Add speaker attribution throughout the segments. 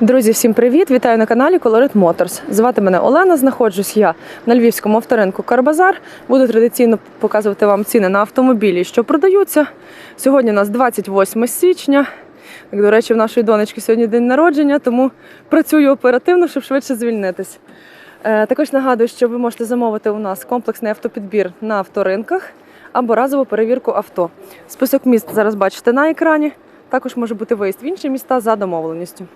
Speaker 1: Друзі, всім привіт! Вітаю на каналі Colorit Motors. Звати мене Олена. Знаходжусь я на львівському авторинку Карбазар. Буду традиційно показувати вам ціни на автомобілі, що продаються. Сьогодні у нас 28 січня. Так, до речі, в нашої донечки сьогодні день народження, тому працюю оперативно, щоб швидше звільнитись. Е, Також нагадую, що ви можете замовити у нас комплексний автопідбір на авторинках або разову перевірку авто. Список міст зараз бачите на екрані. Також може бути виїзд в інші міста за домовленістю.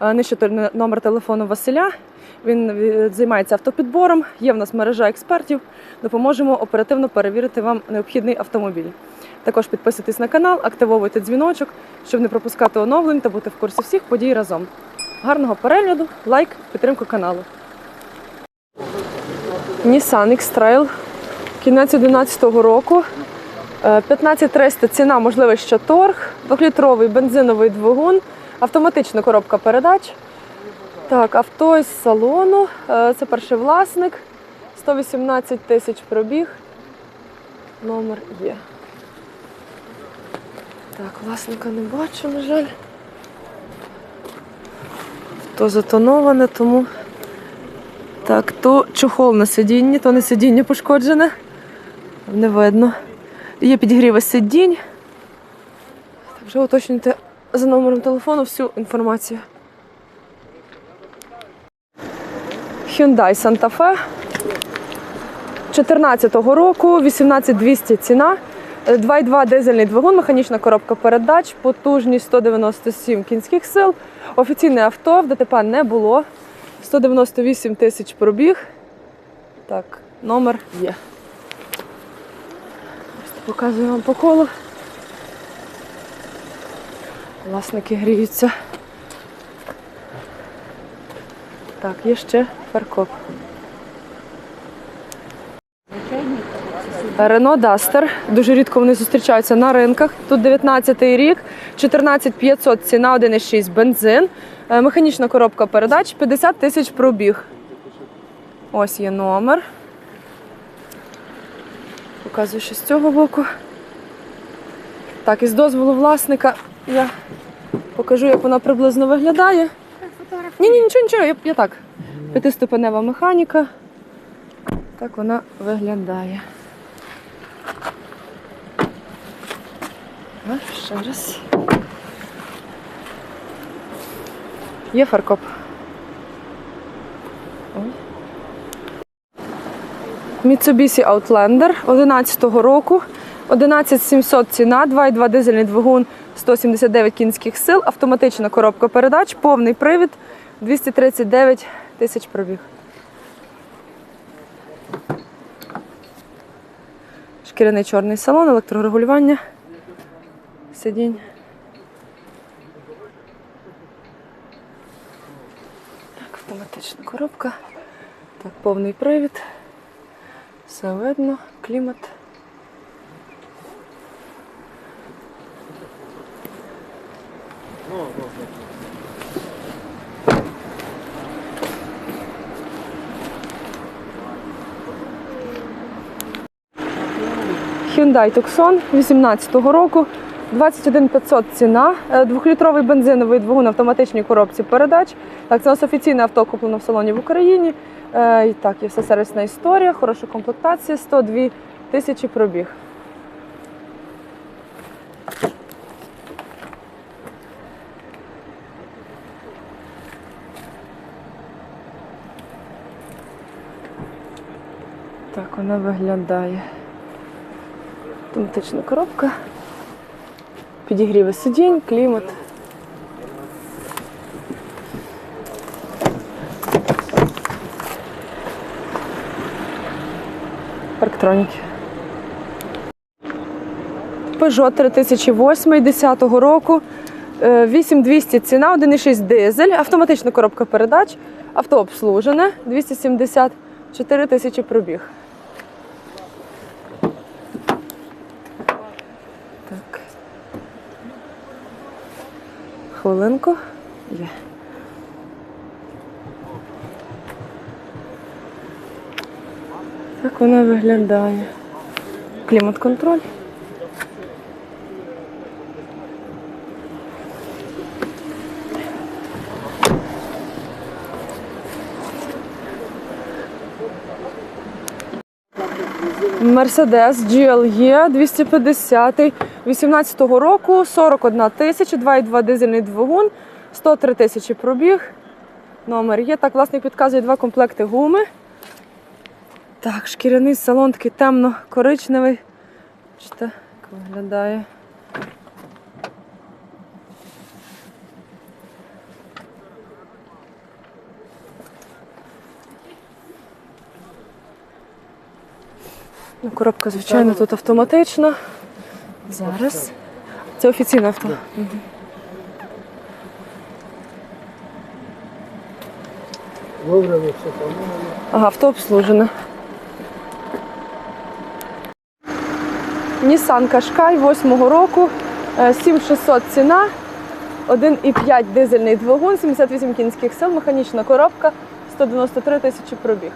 Speaker 1: Е, Нижче номер телефону Василя. Він е, займається автопідбором. Є в нас мережа експертів. Допоможемо оперативно перевірити вам необхідний автомобіль. Також підписуйтесь на канал, активовуйте дзвіночок, щоб не пропускати оновлень та бути в курсі всіх подій разом. Гарного перегляду, лайк, підтримку каналу. Nissan X-Trail. Кінець 2011 року. Е, 15300 ціна, можливо, ще торг. Двохлітровий бензиновий двигун, автоматична коробка передач. Так, авто із салону. Е, Це перший власник. 118 тисяч пробіг. Номер є. Так, власника не бачу, на жаль. То затоноване, тому. Так, то чохол на сидінні, то не сидіння пошкоджене. Не видно. Є підігріви сидінь. Так, вже уточнюйте за номером телефону всю інформацію. Hyundai Santa Fe 14-го року, 18200 ціна. Е, 2,2 дизельний двигун, механічна коробка передач, потужність 197 кінських сил. Офіційне авто, в ДТП не було. 198 тисяч пробіг. Так, номер є. Показую вам по колу. Власники гріються. Так, є ще фаркоп. Рено Дастер. Дуже рідко вони зустрічаються на ринках. Тут 19-й рік, 14500 ціна, 1,6 бензин. Е, Механічна коробка передач, 50 тисяч пробіг. Ось є номер. Показую, що з цього боку. Так, із дозволу власника я покажу, як вона приблизно виглядає. Ні, ні, нічого, нічого, я, я так. П'ятиступенева механіка. Так вона виглядає. А, ще раз. Є фаркоп. Ой. Mitsubishi Outlander 11-го року. 11700 ціна, 2,2 дизельний двигун, 179 кінських сил, автоматична коробка передач, повний привід, 239 тисяч пробіг. Шкіряний чорний салон, електрорегулювання, сидінь. Так, автоматична коробка. Так, повний привід. Все видно, клімат. Hyundai Tucson 18-го року. 21 500 ціна, Е, двохлітровий бензиновий двигун автоматичній коробці передач. Так, це у нас офіційне авто куплено в салоні в Україні. Е, і так, є все сервісна історія, хороша комплектація, 102 тисячі пробіг. Так вона виглядає. Автоматична коробка. Підігріви сидінь, клімат. Парктроніки. Peugeot 3008 10 року. Е, 8200 ціна, 1,6 дизель, автоматична коробка передач, авто обслужене, 274 тисячі пробіг. Хвилинку. Є. Так вона виглядає. Клімат-контроль. Мерседес GLE 250 е 18 року, 41 тисяча, 2,2 дизельний двигун, 103 тисячі пробіг. Номер є. Так, власник підказує два комплекти гуми. Так, шкіряний салон такий темно-коричневий. Як виглядає. Ну, коробка, звичайно, тут автоматична. Зараз. Це офіційне авто. Мгм.
Speaker 2: Вовремя все помили.
Speaker 1: Ага, авто обслужене. Nissan Qashqai 8-го року, е, 7600 ціна, 1,5 дизельний двигун, 78 кінських сил, механічна коробка, 193 тисячі пробіг.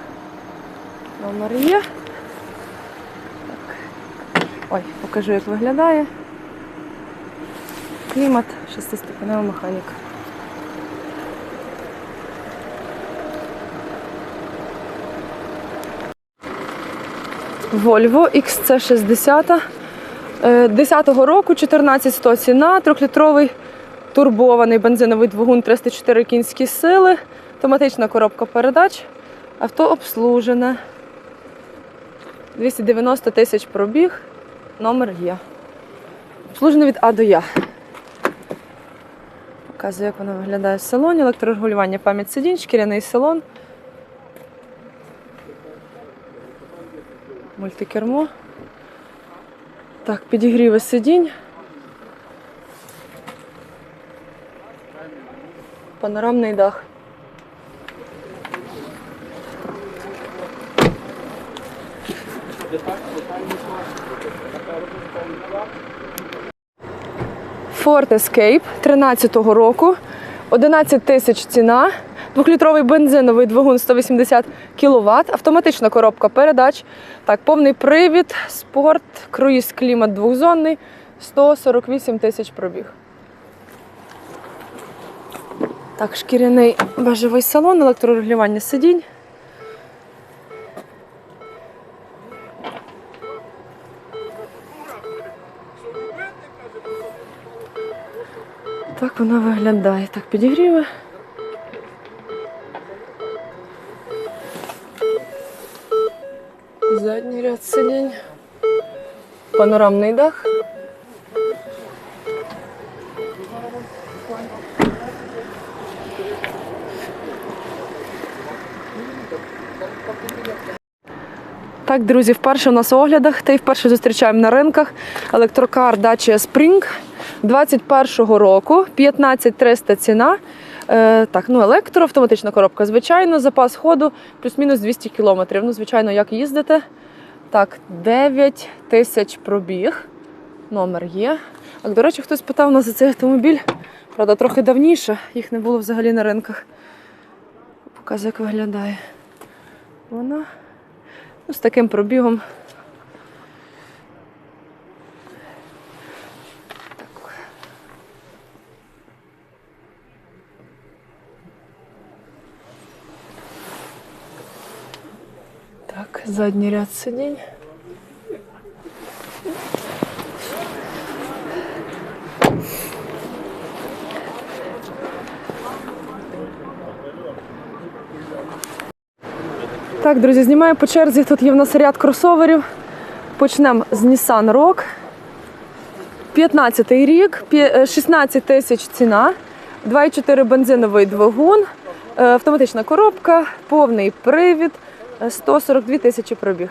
Speaker 1: Номер є. Ой, покажу, як виглядає. Клімат, шестиступенева механіка. Volvo XC60 е, 10-го року, 14100 ціна, 3-літровий турбований бензиновий двигун 304 кінські сили, автоматична коробка передач, авто обслужене. 290 тисяч пробіг, номер є. Обслужене від А до Я. Показую, як воно виглядає в салоні, електрорегулювання пам'ять сидінь, шкіряний салон. Мультикермо. Так, підігріви сидінь. Панорамний дах. Ford Escape 13-го року. 11 тисяч ціна. Двохлітровий бензиновий двигун 180 кВт, автоматична коробка передач. Так, повний привід, спорт, круїз, клімат двохзонний, 148 тисяч пробіг. Так, шкіряний бежевий салон, електрорегулювання сидінь. Так вона виглядає. Так, підігріви. Задній ряд сидінь. Панорамний дах. Так, друзі, вперше у нас в оглядах, та й вперше зустрічаємо на ринках електрокар Dacia Spring 21-го року, 15300 ціна. Е, так, ну електро, автоматична коробка, звичайно, запас ходу плюс-мінус 200 кілометрів. Ну, звичайно, як їздите. Так, 9 тисяч пробіг. Номер є. Так, до речі, хтось питав нас за цей автомобіль. Правда, трохи давніше, їх не було взагалі на ринках. Показую, як виглядає. Вона ну, з таким пробігом. Так, задній ряд сидінь. Так, друзі, знімаю по черзі. Тут є в нас ряд кросоверів. Почнемо з Nissan Rogue. 15 рік, е, 16 тисяч ціна, 2,4 бензиновий двигун, е, автоматична коробка, повний привід, е, 142 тисячі пробіг.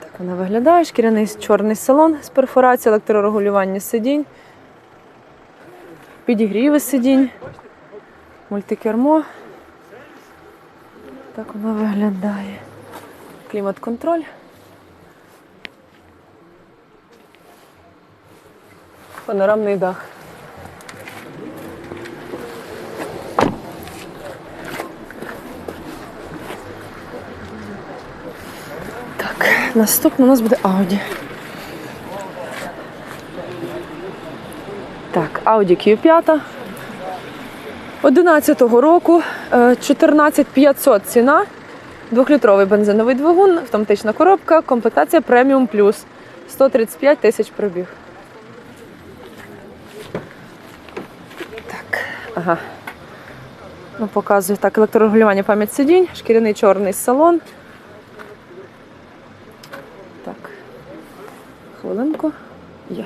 Speaker 1: Так вона виглядає. Шкіряний чорний салон з перфорацією, електрорегулювання сидінь, підігріви сидінь, мультикермо. Так вона виглядає. Клімат-контроль. Панорамний дах. Так, наступно у нас буде Audi. Так, Audi Q5. 11-го року, Е, 14500 ціна. Двохлітровий бензиновий двигун, автоматична коробка, комплектація преміум плюс. 135 тисяч пробіг. Так, ага. Ну, показую так, електрорегулювання пам'ять сидінь, шкіряний чорний салон. Так. Хвилинку. Є.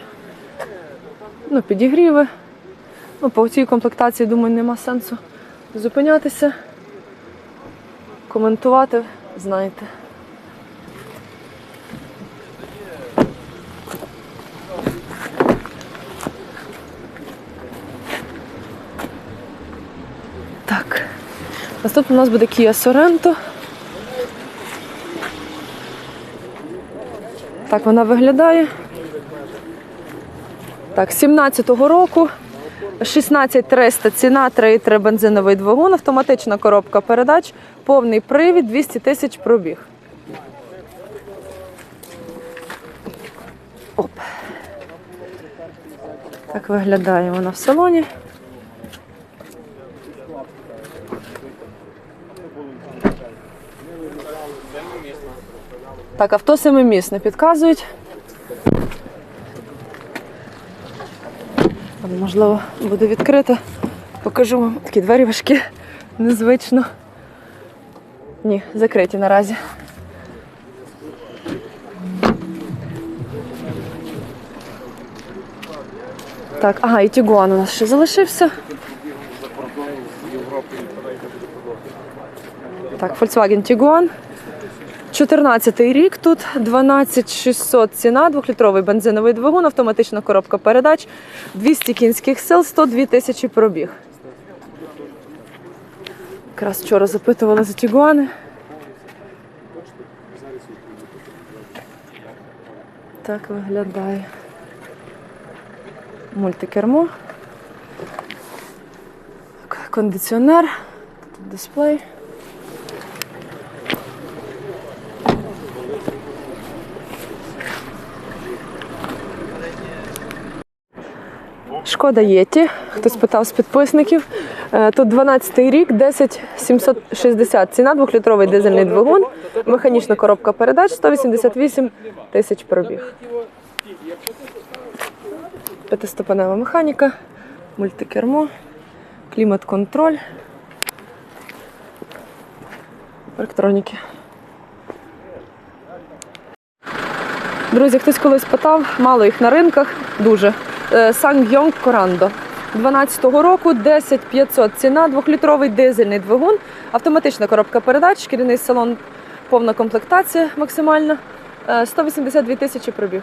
Speaker 1: Ну, підігріви. Ну, по цій комплектації, думаю, нема сенсу зупинятися. Коментувати, знаєте. Так. Наступний у нас буде Kia Sorento. Так вона виглядає. Так, 17-го року. 16300 ціна, 3,3 бензиновий двигун, автоматична коробка передач, повний привід, 200 тисяч пробіг. Оп. Так виглядає вона в салоні. Так, авто семимісне підказують. Можливо, буде відкрите. Покажу вам такі двері важкі, незвично. Ні, закриті наразі. Так, ага, і Тігуан у нас ще залишився. Так, Volkswagen Tiguan. 14 рік тут 12600 ціна, двохлітровий бензиновий двигун, автоматична коробка передач, 200 кінських сил, 102 тисячі пробіг. Якраз вчора запитували за Тігуани. Так виглядає. Мультикермо. Кондиціонер, дисплей. Шкода Єті. Хтось питав з підписників. Е, Тут 12-й рік, 10 760 ціна, двохлітровий дизельний двигун, механічна коробка передач, 188 тисяч пробіг. П'ятиступенева механіка, мультикермо, клімат-контроль, електроніки. Друзі, хтось колись питав, мало їх на ринках, дуже. Сангйонг Корандо. 12-го року 10 500 ціна, двохлітровий дизельний двигун, автоматична коробка передач, шкіряний салон, повна комплектація максимальна. Е, 182 тисячі пробіг.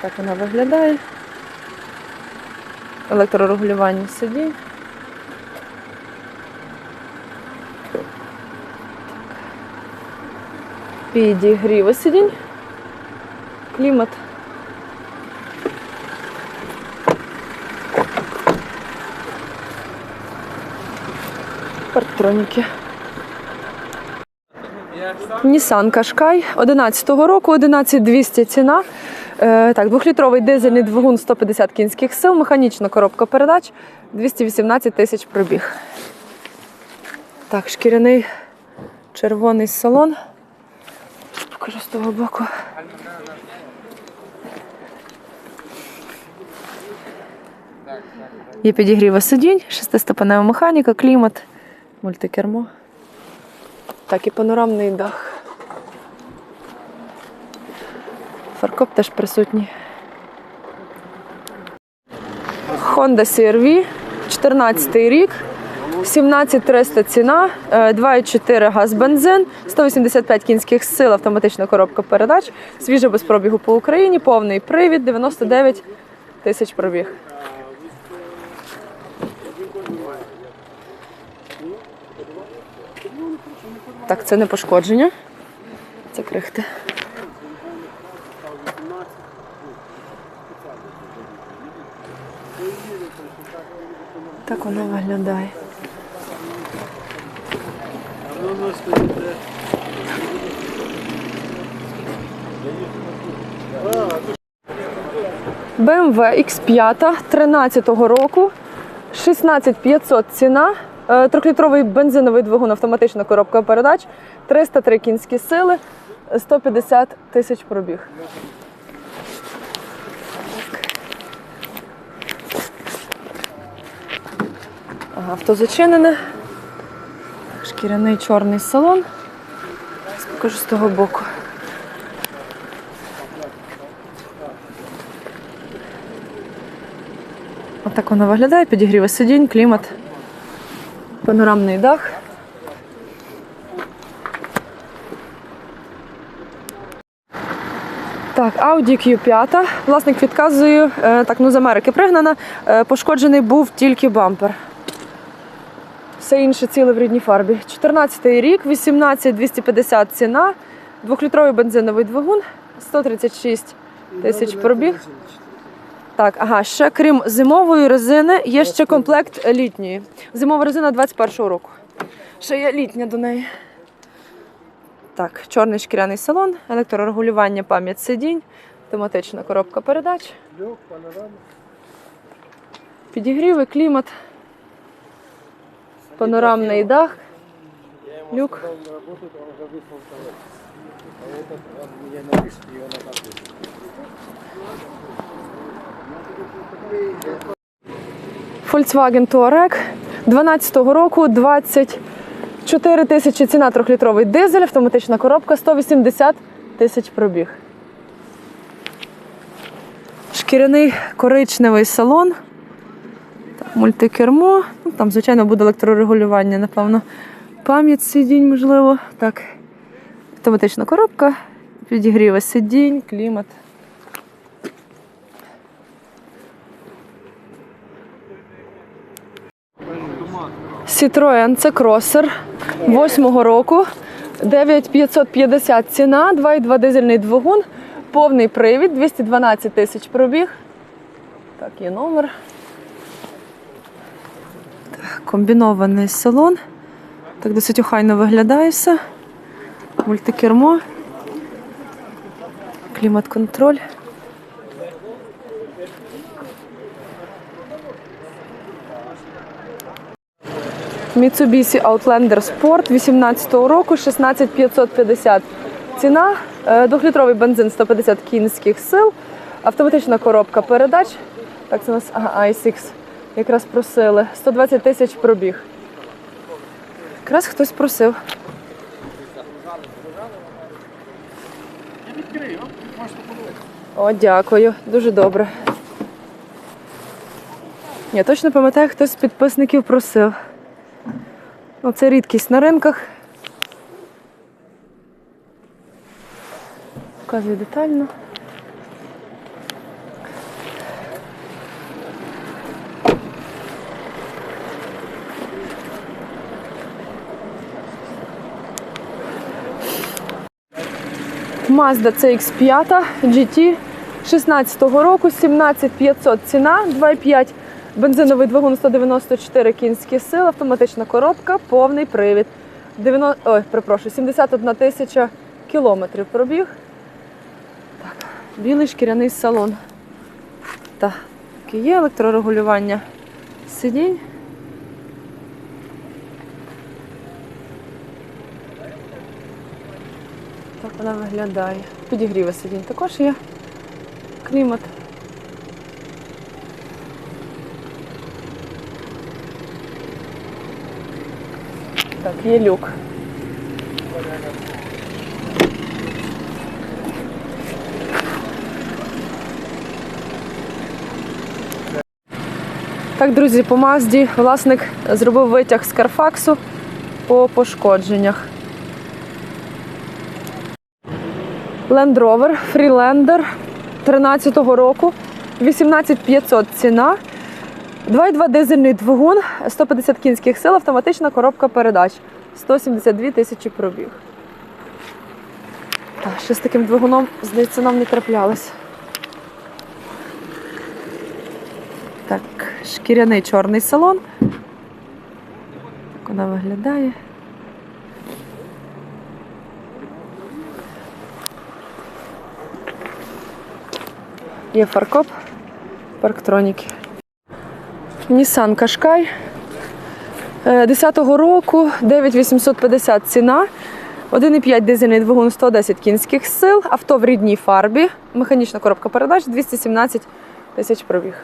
Speaker 1: Так вона виглядає. Електрорегулювання сидінь. Підігріви сидінь. Клімат. Партроніки. Nissan Qashqai 11-го року, 11200 ціна. Е, так, двохлітровий дизельний двигун 150 кінських сил, механічна коробка передач, 218 тисяч пробіг. Так, шкіряний червоний салон. Покажу з того боку. Є підігріва сидінь, шестиступенева механіка, клімат, мультикермо. Так, і панорамний дах. Фаркоп теж присутній. Honda CR-V, 14 рік, 17300 ціна, е, 2,4 газ бензин, 185 кінських сил, автоматична коробка передач, свіже без пробігу по Україні, повний привід, 99 тисяч пробіг. Так, це не пошкодження. Це крихти. Так воно виглядає. BMW X5 13-го року. 16 500 ціна. Е, Трьохлітровий бензиновий двигун, автоматична коробка передач, 303 кінські сили, 150 тисяч пробіг. Авто зачинене. Шкіряний чорний салон. Покажу з того боку. Отак воно виглядає, підігріве сидінь, клімат, панорамний дах. Так, Audi Q5. Власник відказує, е, так, ну з Америки пригнана. Е, Пошкоджений був тільки бампер. Все інше ціле в рідній фарбі. 14 рік, 18 250 ціна, двохлітровий бензиновий двигун, 136 тисяч пробіг. Так, ага, ще крім зимової резини, є ще комплект літньої. Зимова резина 21-го року. Ще є літня до неї. Так, чорний шкіряний салон, електрорегулювання, пам'ять сидінь, автоматична коробка передач,
Speaker 2: Лег, панорама.
Speaker 1: підігріви, клімат, панорамний дах, люк. Volkswagen Touareg 12-го року 24 тисячі ціна трьохлітровий дизель, автоматична коробка 180 тисяч пробіг. Шкіряний коричневий салон. Мультикермо. Ну, там, звичайно, буде електрорегулювання, напевно. Пам'ять сидінь, можливо. Так. Автоматична коробка, підігріве сидінь, клімат. Citroen це кросер 8-го року. 9550 ціна, 2,2 дизельний двигун, повний привід, 212 тисяч пробіг. Так, є номер. Комбінований салон. Так досить охайно виглядає все. Мультикермо. Клімат-контроль. Mitsubishi Outlander Sport 18-го року 16550 ціна. Е, Двохлітровий бензин 150 кінських сил, автоматична коробка передач. Так, це у нас ага, i6. Якраз просили. 120 тисяч пробіг. Якраз хтось просив. О, дякую. Дуже добре. Я точно пам'ятаю, хтось з підписників просив. Ну, це рідкість на ринках. Показую детально. Mazda CX5 GT 16-го року, 17500 ціна, 2,5 бензиновий двигун 194 кінські сили, автоматична коробка, повний привід. 90, ой, перепрошую, 71 тисяча кілометрів пробіг. Так, білий шкіряний салон. Так, є електрорегулювання сидінь. Так вона виглядає. Підігріви сидінь також є. Клімат. Так, є люк. Так, друзі, по Мазді власник зробив витяг з Карфаксу по пошкодженнях. Land Rover Freelander 13-го року, 18500 ціна. 2,2 дизельний двигун, 150 кінських сил, автоматична коробка передач, 172 тисячі пробіг. Так, ще з таким двигуном, здається, нам не траплялось. Так, шкіряний чорний салон. Так вона виглядає. Є фаркоп, парктроніки. Nissan Qashqai. Е, 10-го року 9850 ціна. 1,5 дизельний двигун 110 кінських сил, авто в рідній фарбі, механічна коробка передач 217 тисяч пробіг.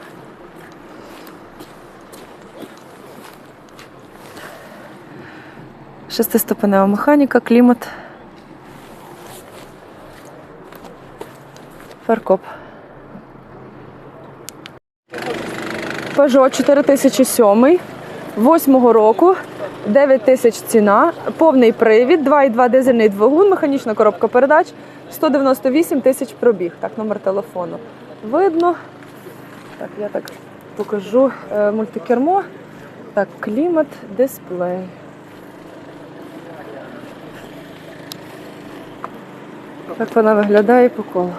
Speaker 1: Шестиступенева механіка, клімат. Фаркоп. Peugeot 4007, 8 року, 9 тисяч ціна, повний привід, 2,2 дизельний двигун, механічна коробка передач, 198 тисяч пробіг. Так, номер телефону. Видно. Так, я так покажу е, мультикермо. Так, клімат, дисплей. Так вона виглядає по колу.